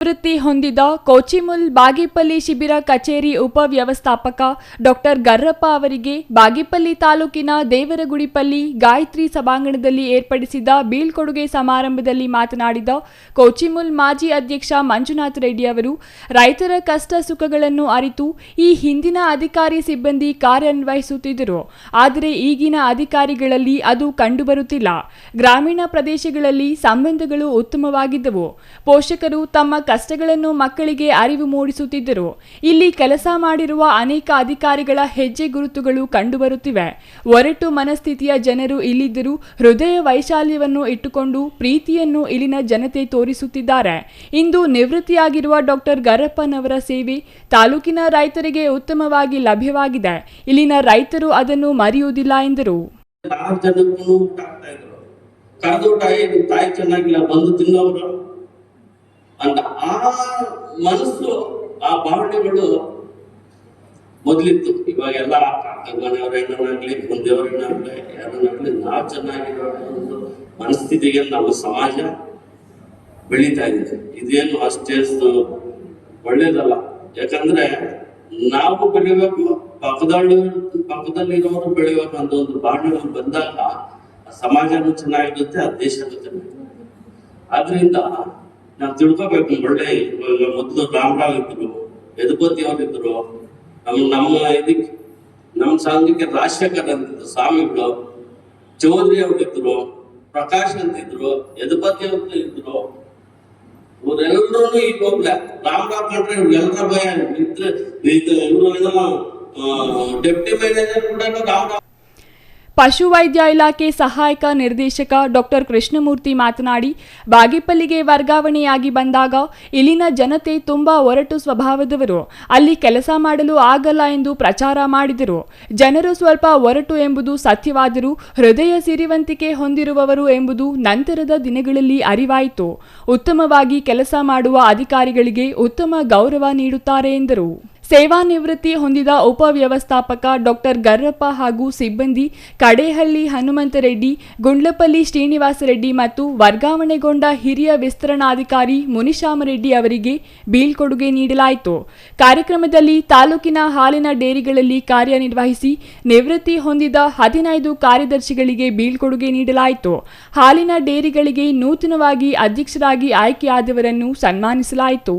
ವೃತ್ತಿ ಹೊಂದಿದ ಕೋಚಿಮುಲ್ ಬಾಗಿಪಲ್ಲಿ ಶಿಬಿರ ಕಚೇರಿ ಉಪವ್ಯವಸ್ಥಾಪಕ ಡಾಕ್ಟರ್ ಗರ್ರಪ್ಪ ಅವರಿಗೆ ಬಾಗಿಪಲ್ಲಿ ತಾಲೂಕಿನ ದೇವರಗುಡಿಪಲ್ಲಿ ಗಾಯತ್ರಿ ಸಭಾಂಗಣದಲ್ಲಿ ಏರ್ಪಡಿಸಿದ ಬೀಳ್ಕೊಡುಗೆ ಸಮಾರಂಭದಲ್ಲಿ ಮಾತನಾಡಿದ ಕೋಚಿಮುಲ್ ಮಾಜಿ ಅಧ್ಯಕ್ಷ ಮಂಜುನಾಥ್ ರೆಡ್ಡಿ ಅವರು, ರೈತರ ಕಷ್ಟ ಸುಖಗಳನ್ನು ಅರಿತು ಈ ಹಿಂದಿನ ಅಧಿಕಾರಿ ಸಿಬ್ಬಂದಿ ಕಾರ್ಯನಿರ್ವಹಿಸುತ್ತಿದ್ದರು. ಆದರೆ ಈಗಿನ ಅಧಿಕಾರಿಗಳಲ್ಲಿ ಅದು ಕಂಡುಬರುತ್ತಿಲ್ಲ. ಗ್ರಾಮೀಣ ಪ್ರದೇಶಗಳಲ್ಲಿ ಸಂಬಂಧಗಳು ಉತ್ತಮವಾಗಿದ್ದವು. ಪೋಷಕರು ತಮ್ಮ ಕಷ್ಟಗಳನ್ನು ಮಕ್ಕಳಿಗೆ ಅರಿವು ಮೂಡಿಸುತ್ತಿದ್ದರು. ಇಲ್ಲಿ ಕೆಲಸ ಮಾಡಿರುವ ಅನೇಕ ಅಧಿಕಾರಿಗಳ ಹೆಜ್ಜೆ ಗುರುತುಗಳು ಕಂಡುಬರುತ್ತಿವೆ. ಒರಟು ಮನಸ್ಥಿತಿಯ ಜನರು ಇಲ್ಲಿದ್ದರೂ ಹೃದಯ ವೈಶಾಲ್ಯವನ್ನು ಇಟ್ಟುಕೊಂಡು ಪ್ರೀತಿಯನ್ನು ಇಲ್ಲಿನ ಜನತೆ ತೋರಿಸುತ್ತಿದ್ದಾರೆ. ಇಂದು ನಿವೃತ್ತಿಯಾಗಿರುವ ಡಾಕ್ಟರ್ ಗರಪ್ಪನವರ ಸೇವೆ ತಾಲೂಕಿನ ರೈತರಿಗೆ ಉತ್ತಮವಾಗಿ ಲಭ್ಯವಾಗಿದೆ. ಇಲ್ಲಿನ ರೈತರು ಅದನ್ನು ಮರೆಯುವುದಿಲ್ಲ ಎಂದರು. ತಾಯಿ ಚೆನ್ನಾಗಿಲ್ಲ, ಬಂದು ತಿನ್ನೋರು. ಅಂತ ಆ ಮನಸ್ಸು, ಆ ಭಾವನೆಗಳು ಮೊದಲಿತ್ತು. ಇವಾಗೆಲ್ಲ ಮನೆಯವರೇನಾಗ್ಲಿ ಮುಂದೆಯವರೇನಾಗ್ಲಿ ಯಾರನ್ನಾಗ್ಲಿ ನಾವು ಚೆನ್ನಾಗಿರೋ ಒಂದು ಮನಸ್ಥಿತಿಗೆ ನಾವು ಸಮಾಜ ಬೆಳೀತಾ ಇದೆ. ಇದೇನು ಅಷ್ಟೇಷ್ಟು ಒಳ್ಳೇದಲ್ಲ. ಯಾಕಂದ್ರೆ ನಾವು ಬೆಳಿಬೇಕು ಪಕ್ಕದಲ್ಲಿ ಪಕ್ಕದಲ್ಲಿರೋರು ಬೆಳಿಬೇಕು ಅಂತ ಒಂದು ಭಾವನೆಗಳು ಬಂದಾಗ ಸಮಾಜನೂ ಚೆನ್ನಾಗಿರುತ್ತೆ, ಆ ದೇಶನೂ ಚೆನ್ನಾಗಿರುತ್ತೆ. ಆದ್ರಿಂದ ನಾವು ತಿಳ್ಕೊಬೇಕು ಒಳ್ಳೆ ಇವಾಗ ಮೊದಲು ರಾಮರಾವ್ ಇದ್ರು ಯದುಪತಿ ಅವ್ರು ಇದ್ರು ನಮ್ಮ ನಮ್ಮ ಇದಕ್ಕೆ ನಮ್ಮ ಸಂಘಕ್ಕೆ ರಾಜಶೇಖರ್ ಅಂತಿದ್ರು ಸ್ವಾಮಿಗಳು ಚೌಧರಿ ಅವ್ರಿದ್ರು ಪ್ರಕಾಶ್ ಅಂತಿದ್ರು ಯದುಪತಿ ಅವ್ರು ಇದ್ರು ಇವರೆಲ್ಲರೂ ಈಗ ಹೋಗ್ಲ ರಾಮರಾವ್ ಕಂಡ್ರೆ ಇವ್ರಿಗೆಲ್ಲರ ಭಯ ಇದ್ರೆ ಇದು ಇವರು ಏನೋ ಡೆಪ್ಟಿ ಮ್ಯಾನೇಜರ್ ಕೂಡ ರಾಮರಾವ್ ಪಶುವೈದ್ಯ ಇಲಾಖೆ ಸಹಾಯಕ ನಿರ್ದೇಶಕ ಡಾಕ್ಟರ್ ಕೃಷ್ಣಮೂರ್ತಿ ಮಾತನಾಡಿ, ಬಾಗೇಪಲ್ಲಿಗೆ ವರ್ಗಾವಣೆಯಾಗಿ ಬಂದಾಗ ಇಲ್ಲಿನ ಜನತೆ ತುಂಬಾ ಒರಟು ಸ್ವಭಾವದವರು. ಅಲ್ಲಿ ಕೆಲಸ ಮಾಡಲು ಆಗಲ್ಲ ಎಂದು ಪ್ರಚಾರ ಮಾಡಿದರು. ಜನರು ಸ್ವಲ್ಪ ಒರಟು ಎಂಬುದು ಸತ್ಯವಾದರೂ ಹೃದಯ ಸಿರಿವಂತಿಕೆ ಹೊಂದಿರುವವರು ಎಂಬುದು ನಂತರದ ದಿನಗಳಲ್ಲಿ ಅರಿವಾಯಿತು. ಉತ್ತಮವಾಗಿ ಕೆಲಸ ಮಾಡುವ ಅಧಿಕಾರಿಗಳಿಗೆ ಉತ್ತಮ ಗೌರವ ನೀಡುತ್ತಾರೆ ಎಂದರು. ಸೇವಾ ನಿವೃತ್ತಿ ಹೊಂದಿದ ಉಪವ್ಯವಸ್ಥಾಪಕ ಡಾಕ್ಟರ್ ಗರ್ರಪ್ಪ ಹಾಗೂ ಸಿಬ್ಬಂದಿ ಕಡೇಹಳ್ಳಿ ಹನುಮಂತರೆಡ್ಡಿ ಗುಂಡ್ಲಪಲ್ಲಿ ಶ್ರೀನಿವಾಸ ರೆಡ್ಡಿ ಮತ್ತು ವರ್ಗಾವಣೆಗೊಂಡ ಹಿರಿಯ ವಿಸ್ತರಣಾಧಿಕಾರಿ ಮುನಿಶಾಮರೆಡ್ಡಿ ಅವರಿಗೆ ಬೀಳ್ಕೊಡುಗೆ ನೀಡಲಾಯಿತು. ಕಾರ್ಯಕ್ರಮದಲ್ಲಿ ತಾಲೂಕಿನ ಹಾಲಿನ ಡೇರಿಗಳಲ್ಲಿ ಕಾರ್ಯನಿರ್ವಹಿಸಿ ನಿವೃತ್ತಿ ಹೊಂದಿದ ಹದಿನೈದು ಕಾರ್ಯದರ್ಶಿಗಳಿಗೆ ಬೀಳ್ಕೊಡುಗೆ ನೀಡಲಾಯಿತು. ಹಾಲಿನ ಡೇರಿಗಳಿಗೆ ನೂತನವಾಗಿ ಅಧ್ಯಕ್ಷರಾಗಿ ಆಯ್ಕೆಯಾದವರನ್ನು ಸನ್ಮಾನಿಸಲಾಯಿತು.